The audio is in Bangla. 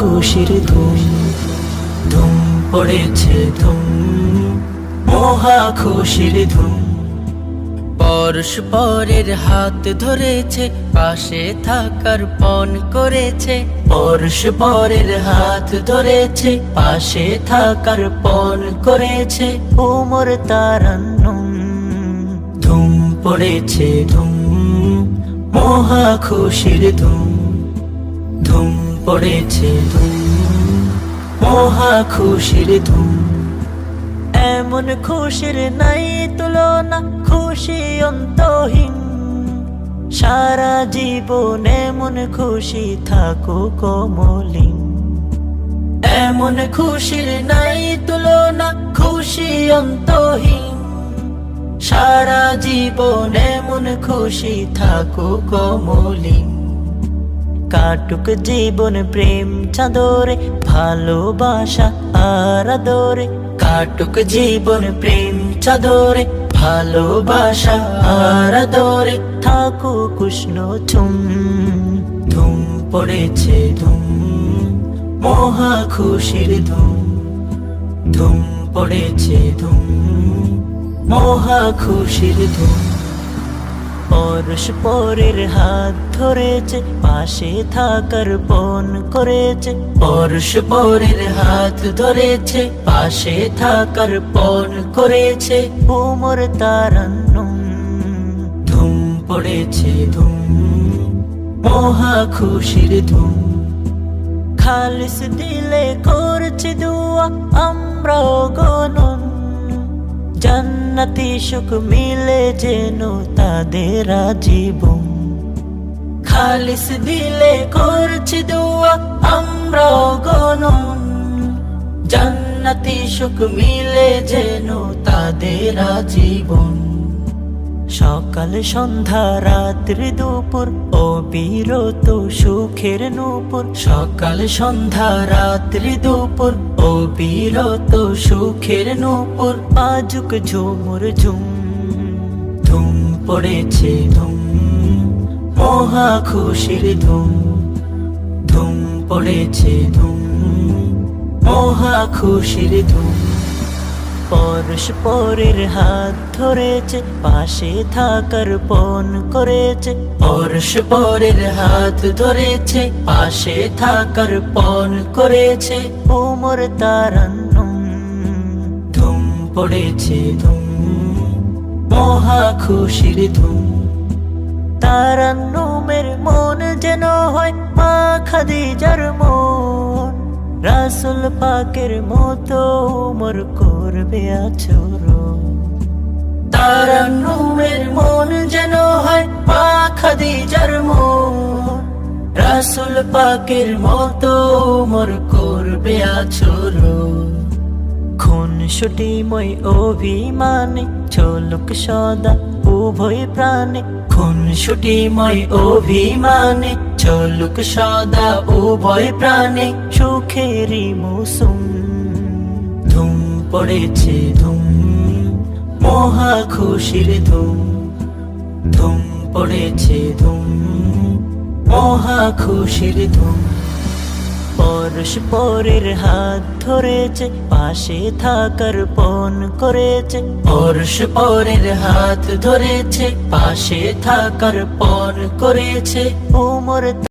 খুশির ধুম ধুম পড়েছে ধুম মহা খুশির ধুম। পরস্পরের হাত ধরেছে পাশে থাকার পণ করেছে। পরস্পরের হাত ধরেছে পাশে থাকার পণ করেছে। উমর তারান্নুম। ধুম পড়েছে ধুম মহা খুশির ধুম ধুম পড়েছে মহা খুশির ধুম। এমন খুশির নাই তুলনা, খুশি অন্তহীন। সারা জীবন এমন খুশি থাকো কমলিন। এমন খুশির নাই তুলনা, খুশি অন্তহীন। সারা জীবন এমন খুশি থাকো কমলিন। কাটুক জীবন প্রেম চাদরে, ভালোবাসা আর আদরে। কাটুক জীবন প্রেম চাদরে, ভালোবাসা আর আদরে। থাকো কৃষ্ণ চুম ধুম পড়েছে ধুম, মহা খুশির ধুম ধুম পড়েছে ধুম, মহা খুশির ধুম। পরস্পরের হাত ধরেছে, পাশে থাকার পণ করেছে। পরস্পরের হাত ধরেছে, পাশে থাকার পণ করেছে। উমর তারান্নুম, ধুম পড়েছে ধুম, মহা খুশির ধুম। খালিস দিলে করছে দুয়া আমরা গনন জান্নাতি সুখ মিলে যেন তাদের জীবন খালিস দিলে করছি দোয়া আমরা গনন জান্নাতি সুখ মিলে যেন তাদের জীবন সকাল, সন্ধ্যা, রাত্রি, দুপুর ও বিরত সুখের নূপুর। সকাল, সন্ধ্যা, রাত্রি, দুপুর ও বিরত সুখের নূপুর। পাজুক ঝুমুর ঝুম, ধুম পড়েছে ধুম, মহা খুশির ধুম ধুম পড়েছে ধুম, মহা খুশির ধুম। পরস্পরের হাত ধরেছে, পাশে থাকার পণ করেছে। পরস্পরের হাত ধরেছে, পাশে থাকার পণ করেছে। উমর তারান্নুম, ধুম পড়েছে ধুম, মহা খুশির ধুম। তারান্নুমের মন যেন হয় মা খাদিজার মন। রাসুল পাকের মতো উমর করবে আচর তারান্নুমের মন যেন হয় পাখাদি জন্ম রাসুল পাকের মতো উমর করবে আচর খুন সুটিময় অভিমানে চলুক সদা উভয় প্রাণে। খুন সুটিময় অভিমানে চলুক সদা উভয় প্রাণে। সুখেরই মৌসুম, ধুম পড়েছে ধুম, মহা খুশির ধুম ধুম পড়েছে ধুম, মহা খুশির ধুম। পরস্পরের হাত ধরেছে, পাশে থাকার পণ করেছে। পরস্পরের হাত ধরেছে, পাশে থাকার পণ করেছে। উমর